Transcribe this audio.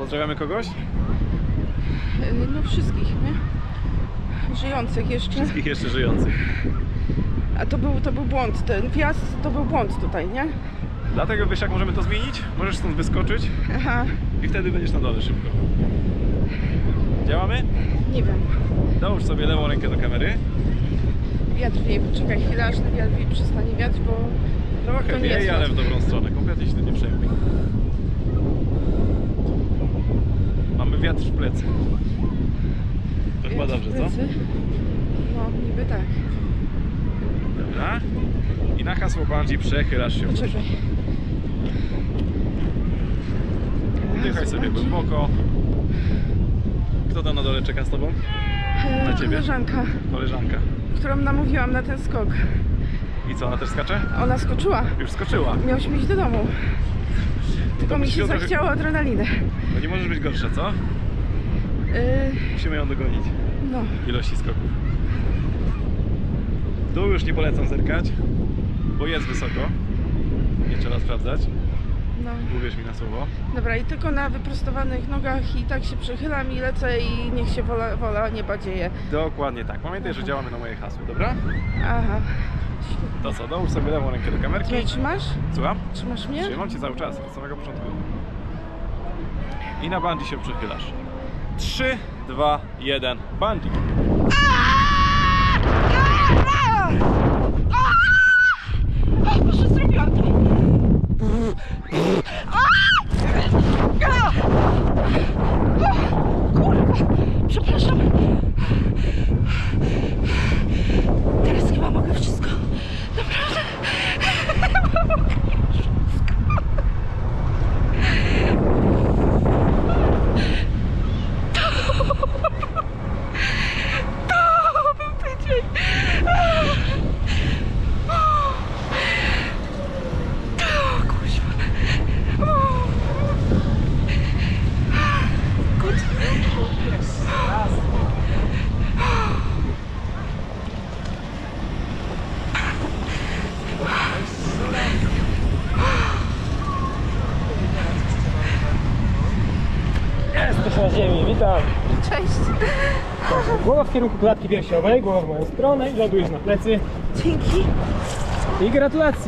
Pozdrawiamy kogoś? Y, No wszystkich, nie? Żyjących jeszcze. Wszystkich jeszcze żyjących. A to był, to był błąd. Ten wjazd to był błąd tutaj, nie? Dlatego wiesz jak możemy to zmienić? Możesz stąd wyskoczyć Aha, i wtedy będziesz na dole szybko. Działamy? nie wiem. Dołóż sobie lewą rękę do kamery. Wiatr wieje, poczekaj chwilę, aż ten wiatr wieje, przestanie wiać, bo To Trochę nie jest wieje, ale w dobrą stronę. Kompletnie się tym nie przejmuj. Wiatr w plecy. To chyba dobrze, co? No, niby tak. Dobra. I na hasło bardziej przechylasz się. Poczekaj. Oddychaj sobie głęboko. Kto tam na dole czeka z tobą? E, Na ciebie? Koleżanka, Koleżanka. którą namówiłam na ten skok. I co, ona też skacze? Ona skoczyła. Już skoczyła. Miałyśmy iść do domu. Tylko mi się trochę- zachciało adrenaliny. No nie możesz być gorsza, co? Yy, Musimy ją dogonić. no, Ilości skoków. Tu już nie polecam zerkać, bo jest wysoko. Nie trzeba sprawdzać. No. Uwierz mi na słowo. Dobra, i tylko na wyprostowanych nogach i tak się przechylam i lecę i niech się wola, wola nieba dzieje. Dokładnie tak. Pamiętaj, że działamy na moje hasło, dobra? Aha. To co, dołóż sobie lewą rękę do kamerki. Mnie trzymasz? Słucham? Trzymasz mnie? Trzymam cię cały czas, od samego początku. I na bungee się przechylasz. 3, 2, 1, bungee. Na ziemi, witam. Cześć. Głowa w kierunku klatki piersiowej, głowa w moją stronę i lądujesz na plecy. Dzięki. I gratulacje.